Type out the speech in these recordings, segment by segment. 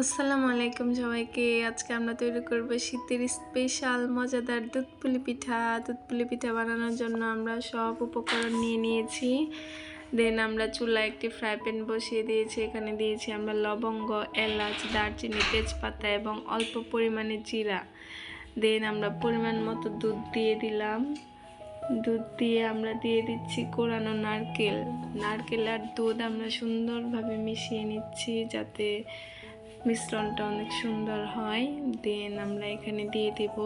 আসসালামু আলাইকুম সবাইকে। আজকে আমরা তৈরি করব শীতের স্পেশাল মজাদার দুধ পুলি পিঠা। দুধ পুলি পিঠা বানানোর জন্য আমরা সব উপকরণ নিয়ে নিয়েছি। দেন আমরা চুলায় একটি ফ্রাই প্যান বসিয়ে দিয়েছি। এখানে দিয়েছি আমরা লবঙ্গ, এলাচ, দারচিনি, তেজপাতা এবং অল্প পরিমাণে জিরা। দেন আমরা পরিমাণ মতো দুধ দিয়ে দিলাম। দুধ দিয়ে আমরা দিয়ে দিচ্ছি কোরানো নারকেল। নারকেল আর দুধ আমরা সুন্দরভাবে মিশিয়ে নিচ্ছি যাতে মিশ্রণটা অনেক সুন্দর হয়। দেন আমরা এখানে দিয়ে দেব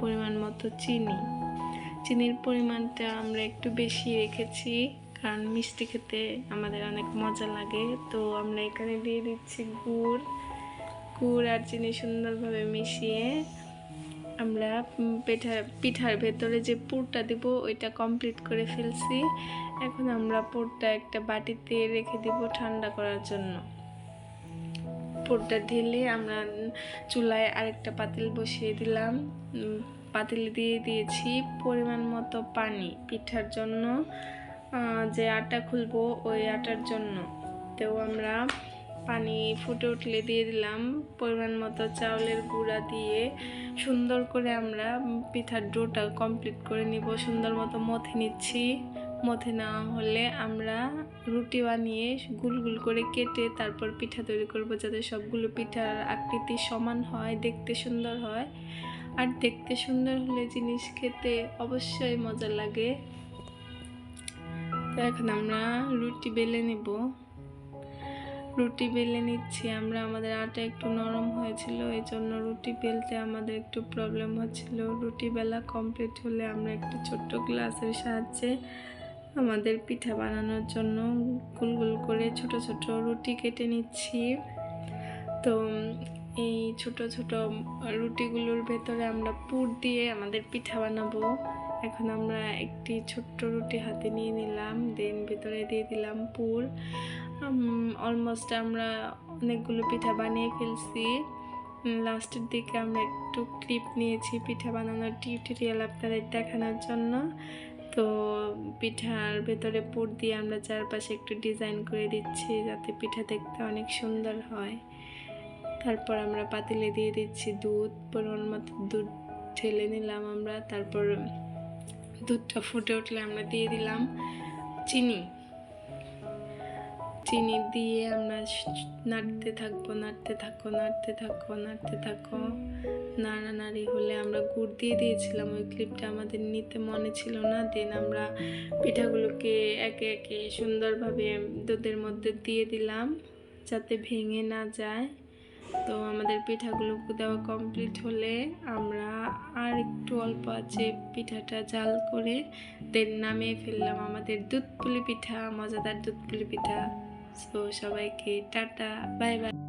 পরিমাণ মতো চিনি। চিনির পরিমাণটা আমরা একটু বেশি রেখেছি, কারণ মিষ্টি খেতে আমাদের অনেক মজা লাগে। তো আমরা এখানে দিয়ে দিচ্ছি গুড়। গুড় আর চিনি সুন্দরভাবে মিশিয়ে আমরা পিঠা, পিঠার ভেতরে যে পুরটা দিব, ওইটা কমপ্লিট করে ফেলছি। এখন আমরা পুরটা একটা বাটিতে রেখে দিব ঠান্ডা করার জন্য। পুরটা ঢেলে আমরা চুলায় আরেকটা পাতিল বসিয়ে দিলাম। পাতিলে দিয়ে দিয়েছি পরিমাণ মতো পানি পিঠার জন্য। যে আটা খুলবো ওই আটার জন্য। তো আমরা পানি ফুটে উঠলে দিয়ে দিলাম পরিমাণ মতো চাউলের গুঁড়া দিয়ে। সুন্দর করে আমরা পিঠার ডোটা কমপ্লিট করে নিব। সুন্দর মতো মথে নিচ্ছি। মথে নেওয়া হলে আমরা রুটি বানিয়ে গুল গুল করে কেটে তারপর পিঠা তৈরি করব যাতে সবগুলো পিঠার আকৃতি সমান হয়, দেখতে সুন্দর হয়। আর দেখতে সুন্দর হলে জিনিস খেতে অবশ্যই মজা লাগে। তো এখন আমরা রুটি বেলে নেব। রুটি বেলে নিচ্ছি। আমরা, আমাদের আটা একটু নরম হয়েছিল এই জন্য রুটি বেলতে আমাদের একটু প্রবলেম হচ্ছিল। রুটি বেলা কমপ্লিট হলে আমরা একটু ছোট্ট গ্লাসের সাহায্যে আমাদের পিঠা বানানোর জন্য গোল গোল করে ছোট ছোট রুটি কেটে নিচ্ছি। তো, এই ছোট ছোট রুটিগুলোর ভেতরে আমরা পুর দিয়ে আমাদের পিঠা বানাবো। এখন আমরা একটি ছোট্ট রুটি হাতে নিয়ে নিলাম, দেন ভেতরে দিয়ে দিলাম পুর। অলমোস্ট আমরা অনেকগুলো পিঠা বানিয়ে ফেলছি। লাস্টের দিকে আমরা একটু ক্লিপ নিয়েছি পিঠা বানানোর টিউটোরিয়াল আপনাদের দেখানোর জন্য। তো পিঠার ভেতরে পুর দিয়ে আমরা চারপাশে একটু ডিজাইন করে দিচ্ছি যাতে পিঠা দেখতে অনেক সুন্দর হয়। তারপর আমরা পাতিলে দিয়ে দিচ্ছি দুধ, পরিমাণ মতো দুধ ঠেলে নিলাম আমরা। তারপর দুধটা ফুটে উঠলে আমরা দিয়ে দিলাম চিনি। চিনি দিয়ে আমরা নাড়তে থাকব, নাড়তে থাকো নাড়তে থাকো নাড়তে থাকো। নাড়া নাড়ি হলে আমরা গুড় দিয়ে দিয়েছিলাম, ওই ক্লিপটা আমাদের নিতে মনে ছিল না। দেন আমরা পিঠাগুলোকে একে একে সুন্দরভাবে দুধের মধ্যে দিয়ে দিলাম, যাতে ভেঙে না যায়। তো আমাদের পিঠাগুলো দেওয়া কমপ্লিট হলে আমরা আর একটু অল্প আছে পিঠাটা জাল করে, দেন নামিয়ে ফেললাম। আমাদের দুধ পুলি পিঠা, মজাদার দুধ পুলি পিঠা। তো সবাইকে টাটা বাই বাই